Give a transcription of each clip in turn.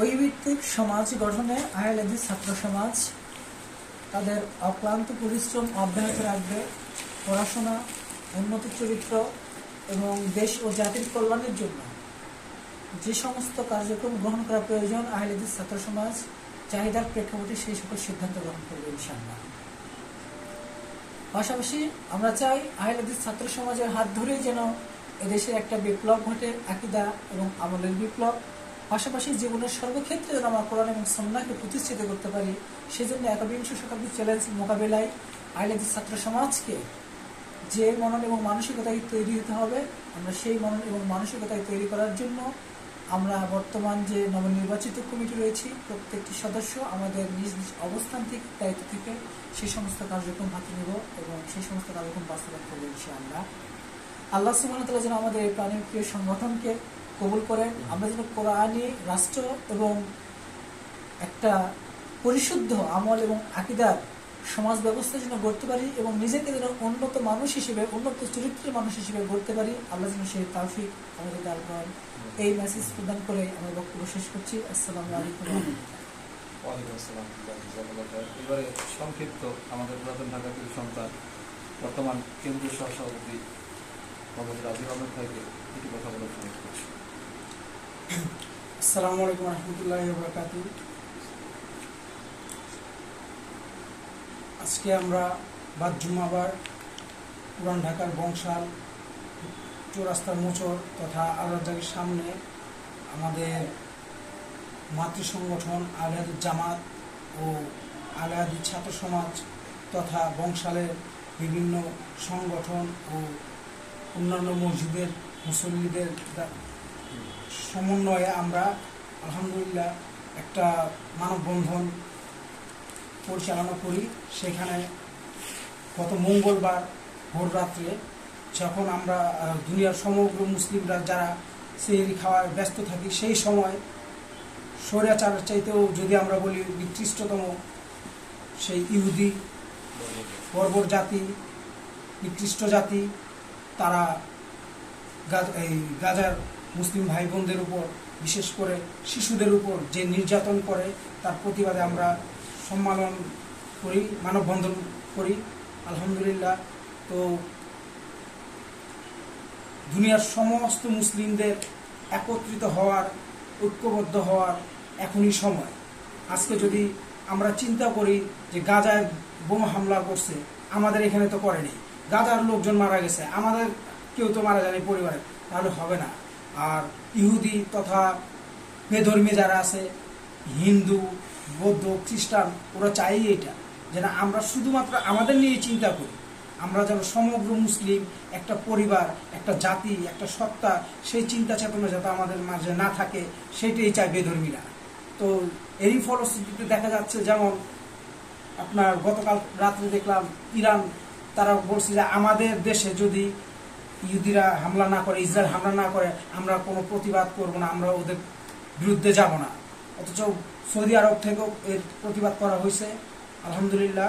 ওই ভিত্তিক সমাজ গঠনে আহলেদি ছাত্র সমাজ তাদের অক্লান্ত পরিশ্রম অব্যাহত রাখবে। পড়াশোনা, উন্নত চরিত্র এবং দেশ ও জাতির কল্যাণের জন্য যে সমস্ত কার্যক্রম গ্রহণ করা প্রয়োজন আহলেদি ছাত্র সমাজ চাহিদার প্রেক্ষাপটে সেই সকল সিদ্ধান্ত গ্রহণ করবে ইনশাআল্লাহ। পাশাপাশি আমরা চাই আহলেদি ছাত্র সমাজের হাত ধরেই যেন এদেশের একটা বিপ্লব ঘটে, আকিদা এবং আমলের বিপ্লব। পাশাপাশি জীবনের সর্বক্ষেত্রে যেন আমরা কোরআন এবং সন্ন্যাকে প্রতিষ্ঠিত করতে পারি, সেজন্য একবিংশ শতাব্দীর চ্যালেঞ্জ মোকাবেলায় আহলেদি ছাত্র সমাজকে যে মনন এবং মানসিকতায় তৈরি হতে হবে, আমরা সেই মনন এবং মানসিকতায় তৈরি করার জন্য আমরা বর্তমান যে নবনির্বাচিত কমিটি রয়েছি, প্রত্যেকটি সদস্য আমাদের নিজ নিজ অবস্থান থেকে, দায়িত্ব থেকে সেই সমস্ত কার্যক্রম হাতে নেব এবং সেই সমস্ত কার্যক্রম বাস্তবায়ন করব ইনশাআল্লাহ। আল্লাহ সুবাহতাল্লাহ যেন আমাদের এই প্রাণের প্রিয় সংগঠনকে কবুল করেন। আমরা যেন কোরআনী রাষ্ট্র এবং একটা পরিশুদ্ধ আমল এবং আকিদার সমাজ ব্যবস্থা যেন গড়তে পারি এবং নিজেকে যেন উন্নত মানুষ হিসেবে, উন্নত চরিত্রের মানুষ হিসেবে গড়তে পারি, আল্লাহ যেন সেই তাফিক আমাদের দান করেন। এই মেসেজ প্রদান করে আমার বক্তব্য শেষ করছি। আসসালামু আলাইকুম ওয়ালাইকুম আসসালাম। এবারে সংক্ষিপ্ত আমাদের পুরাতন ঢাকা থেকে সন্তান, বর্তমান কেন্দ্রীয় সহসভাপতি মোহাম্মদ রাজিব আহমেদ ভাইকে দুটি কথা সুযোগ করছি আসসালামু আলাইকুম রহমতুল্লাহ বরকাত আজকে আমরা বাদ জুমাবার পুরান ঢাকার বংশাল, চৌরাস্তার মোচর তথা আল্লাহজাগের সামনে আমাদের মাতৃ সংগঠন আলহাদি জামাত ও আলহাদি ছাত্র সমাজ তথা বংশালের বিভিন্ন সংগঠন ও অন্যান্য মসজিদের মুসল্লিদের সমন্বয়ে আমরা আলহামদুলিল্লাহ একটা মানববন্ধন পরিচালনা করি। সেখানে গত মঙ্গলবার ভোর রাত্রে যখন আমরা দুনিয়ার সমগ্র মুসলিমরা যারা সেহরি খাওয়ায় ব্যস্ত থাকি, সেই সময় স্বৈরাচারের চাইতেও যদি আমরা বলি নিকৃষ্টতম সেই ইহুদি বর্বর জাতি, নিকৃষ্ট জাতি, তারা এই গাজার মুসলিম ভাই বোনদের উপর, বিশেষ করে শিশুদের উপর যে নির্যাতন করে, তার প্রতিবাদে আমরা সম্মেলন করি, মানববন্ধন করি, আলহামদুলিল্লাহ। তো দুনিয়ার সমস্ত মুসলিমদের একত্রিত হওয়ার, ঐক্যবদ্ধ হওয়ার এখনই সময়। আজকে যদি আমরা চিন্তা করি যে গাজায় বোমা হামলা করছে, আমাদের এখানে তো করেনি। গাজার লোকজন মারা গেছে, আমাদের কেউ তো মারা যায়নি পরিবারে, তাহলে হবে না। আর ইহুদি তথা বেধর্মী যারা আছে, হিন্দু, বৌদ্ধ, খ্রিস্টান, ওরা চাই এটা, যেন আমরা শুধুমাত্র আমাদের নিয়ে চিন্তা করি। আমরা যেন সমগ্র মুসলিম, একটা পরিবার, একটা জাতি, একটা সত্তা, সেই চিন্তা চেতনা যাতে আমাদের মাঝে না থাকে, সেটাই চায় বেধর্মীরা। তো এরই ফলশ্রুতিতে দেখা যাচ্ছে যেমন আপনার গতকাল রাত্রে দেখলাম ইরান, তারা বলছে যে আমাদের দেশে যদি ইহুদিরা হামলা না করে, ইসরায়েল হামলা না করে, আমরা কোনো প্রতিবাদ করব না, আমরা ওদের বিরুদ্ধে যাব না। অথচ সৌদি আরব থেকেও এর প্রতিবাদ করা হয়েছে, আলহামদুলিল্লাহ।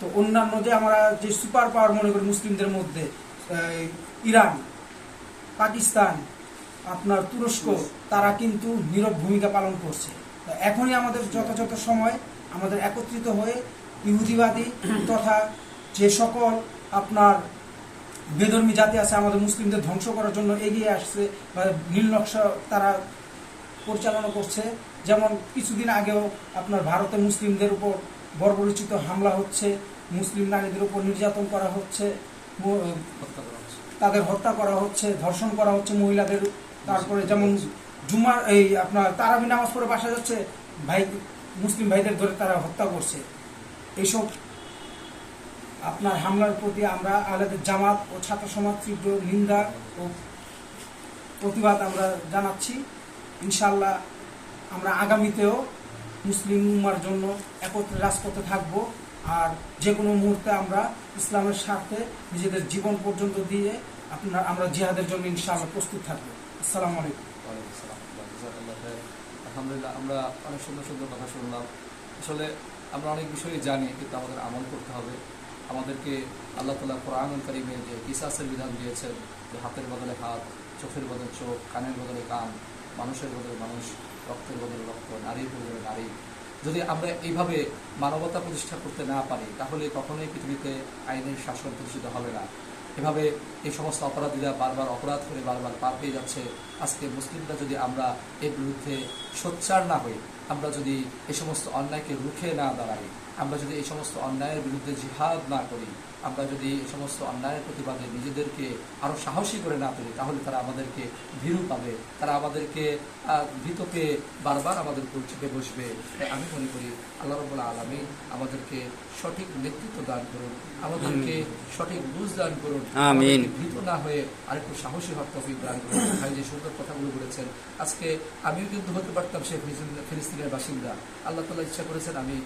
তো অন্যান্য যে আমরা যে সুপার পাওয়ার মনে করি মুসলিমদের মধ্যে ইরান, পাকিস্তান, আপনার তুরস্ক, তারা কিন্তু নীরব ভূমিকা পালন করছে। এখনই আমাদের যথাযথ সময় আমাদের একত্রিত হয়ে ইহুদিবাদী তথা যে সকল আপনার বেধর্মী জাতি আছে আমাদের মুসলিমদের ধ্বংস করার জন্য এগিয়ে আসছে বা নীল নকশা তারা পরিচালনা করছে। যেমন কিছুদিন আগেও আপনার ভারতে মুসলিমদের উপর বর্বরচিত হামলা হচ্ছে মুসলিম নারীদের উপর নির্যাতন করা হচ্ছে হত্যা করা হচ্ছে। তাদের হত্যা করা হচ্ছে ধর্ষণ করা হচ্ছে মহিলাদের। তারপরে যেমন জুমার এই আপনার তারাবি নামাজ পড়ে বাসা যাচ্ছে ভাই মুসলিম ভাইদের ধরে তারা হত্যা করছে। এইসব আপনার হামলার প্রতি আমরা আলাদের জামাত ও ছাত্র সমাজ তীব্র নিন্দা ও প্রতিবাদ আমরা জানাচ্ছি। ইনশাল্লাহ আমরা আগামীতেও মুসলিম উম্মার জন্য একত্রে রাজপথে থাকব আর যে কোনো মুহূর্তে আমরা ইসলামের স্বার্থে নিজেদের জীবন পর্যন্ত দিয়ে আপনার আমরা জিহাদের জন্য ইনশাআল্লাহ প্রস্তুত থাকব। আসসালামু আলাইকুম। আলহামদুলিল্লাহ, আমরা অনেক সুন্দর সুন্দর কথা শুনলাম। আসলে আমরা অনেক বিষয়ে জানি, কিন্তু আমাদের আমল করতে হবে। আমাদেরকে আল্লাহ তালা কোরআন কারিমে যে কিসাসের বিধান দিয়েছেন, যে হাতের বদলে হাত, চোখের বদলে চোখ, কানের বদলে কান, মানুষের বদলে মানুষ, রক্তের বদলে রক্ত, নারীর বদলে নারী। যদি আমরা এইভাবে মানবতা প্রতিষ্ঠা করতে না পারি, তাহলে কখনোই পৃথিবীতে আইনের শাসন প্রতিষ্ঠিত হবে না। এভাবে এই সমস্ত অপরাধীরা বারবার অপরাধ করে বারবার পার পেয়ে যাচ্ছে। আজকে মুসলিমরা যদি আমরা এর বিরুদ্ধে সোচ্চার না হই আমরা যদি এই সমস্ত অন্যায়কে রুখে না দাঁড়াই আমরা যদি এই সমস্ত অন্যায়ের বিরুদ্ধে জিহাদ না করি আমরা যদি এই সমস্ত অন্যায়ের প্রতিবাদে নিজেদেরকে আরও সাহসী করে না তুলি তাহলে তারা আমাদেরকে ভীরু পাবে তারা আমাদেরকে ভীত পেয়ে বারবার আমাদের উপর চেপে বসবে। আমি মনে করি আল্লাহ রবুল্লা আলমী আমাদেরকে সঠিক নেতৃত্ব দান করুন আমাদেরকে সঠিক বুঝ দান করুন আমিন। ভীত না হয়ে আরেকটু সাহসী তফিক দান করুন। ভাই যে সুন্দর কথাগুলো বলেছেন আজকে আমিও কিন্তু হতে পারতাম সে ফিলিস্তিন- ফিলিস্তিনের বাসিন্দা। আল্লাহ তালা ইচ্ছা করেছেন আমি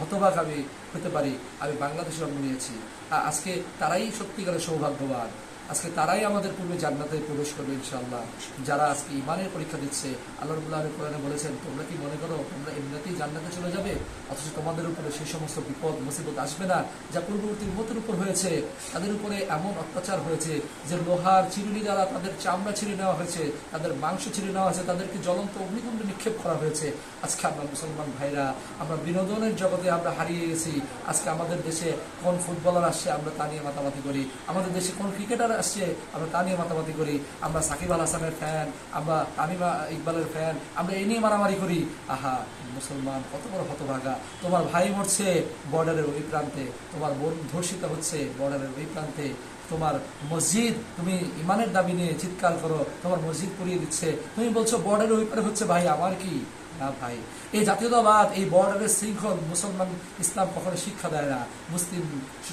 হতভাগ আমি হতে পারি, আমি বাংলাদেশে জন্ম নিয়েছি। আজকে তারাই সত্যিকারের সৌভাগ্যবান। আজকে তারাই আমাদের পূর্বে জান্নাতে প্রবেশ করবে ইনশাআল্লাহ। যারা আজকে ইমানের পরীক্ষা দিচ্ছে, আল্লাহ রবুল্লাহ কোরআনে বলেছেন, তোমরা কি মনে করো, তোমরা এমনিতেই জান্নাতে চলে যাবে? অথচ তোমাদের উপরে সেই সমস্ত বিপদ, মুসিবত আসবে না, যা পূর্ববর্তী উম্মতের উপর হয়েছে। তাদের উপরে এমন অত্যাচার হয়েছে যে লোহার চিরুনি দ্বারা তাদের চামড়া ছিঁড়ে নেওয়া হয়েছে, তাদের মাংস ছিঁড়ে নেওয়া হয়েছে, তাদেরকে জ্বলন্ত অগ্নিকুণ্ডে নিক্ষেপ করা হয়েছে। আজকে আমরা মুসলমান ভাইরা, আমরা বিনোদনের জগতে আমরা হারিয়ে গেছি। আজকে আমাদের দেশে কোন ফুটবলার আসছে আমরা তা নিয়ে মাতামাতি করি। আমাদের দেশে কোন ক্রিকেটার আসছে, আমরা তা নিয়ে মাতামাতি করি, আমরা সাকিব আল হাসানের ফ্যান আমরা তামিমা ইকবালের ফ্যান আমরা এই নিয়ে মারামারি করি। আহা, মুসলমান, কত বড় হতভাগা। তোমার ভাই মরছে বর্ডারের ওই প্রান্তে, তোমার বোন ধর্ষিত হচ্ছে বর্ডারের ওই প্রান্তে, তোমার মসজিদ, তুমি ইমানের দাবি নিয়ে চিৎকার করো, তোমার মসজিদ পুড়িয়ে দিচ্ছে। তুমি বলছো, বর্ডারের ওই পারে হচ্ছে ভাই, আমার কি? না ভাই। এই জাতীয়তাবাদ এই বর্ডারের শৃঙ্খল মুসলমান ইসলাম কখনো শিক্ষা দেয় না। মুসলিম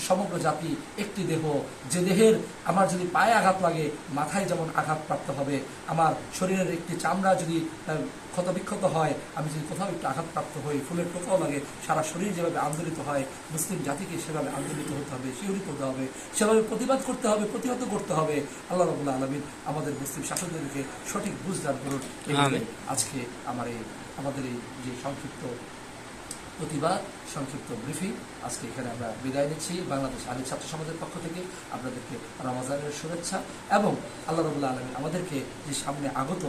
সমগ্র জাতি একটি দেহ। যে দেহের আমার যদি পায়ে আঘাত লাগে মাথায় যেমন আঘাত প্রাপ্ত হবে আমার শরীরের একটি চামড়া যদি ক্ষতবিক্ষত হয় আমি যদি কোথাও একটু আঘাতপ্রাপ্ত হই ফুলের টোকাও লাগে সারা শরীর যেভাবে আন্দোলিত হয় মুসলিম জাতিকে সেভাবে আন্দোলিত হতে হবে শিহরিত হতে হবে সেভাবে প্রতিবাদ করতে হবে প্রতিহত করতে হবে। আল্লাহ রবুল্লা আলমিন আমাদের মুসলিম শাসকদেরকে সঠিক বুঝ দান করুন। আজকে আমার এই আমাদের এই যে সংক্ষিপ্ত প্রতিবাদ সংক্ষিপ্ত ব্রিফিং আজকে এখানে আমরা বিদায় নিচ্ছি। বাংলাদেশ আলী ছাত্র সমাজের পক্ষ থেকে আপনাদেরকে রমাজানের শুভেচ্ছা এবং আল্লাহ রবুল্লা আলমী আমাদেরকে যে সামনে আগত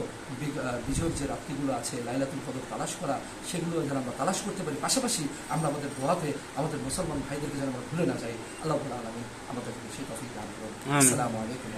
বিজয়ের যে রাত্রিগুলো আছে লাইলাতুল কদর তালাশ করা সেগুলো যেন আমরা তালাশ করতে পারি। পাশাপাশি আমরা আমাদের দোয়াতে আমাদের মুসলমান ভাইদেরকে যেন আমরা ভুলে না যাই। আল্লাহ রবুল্লা আলমী আমাদেরকে সেই তফিক দান করুন। আসসালামু আলাইকুম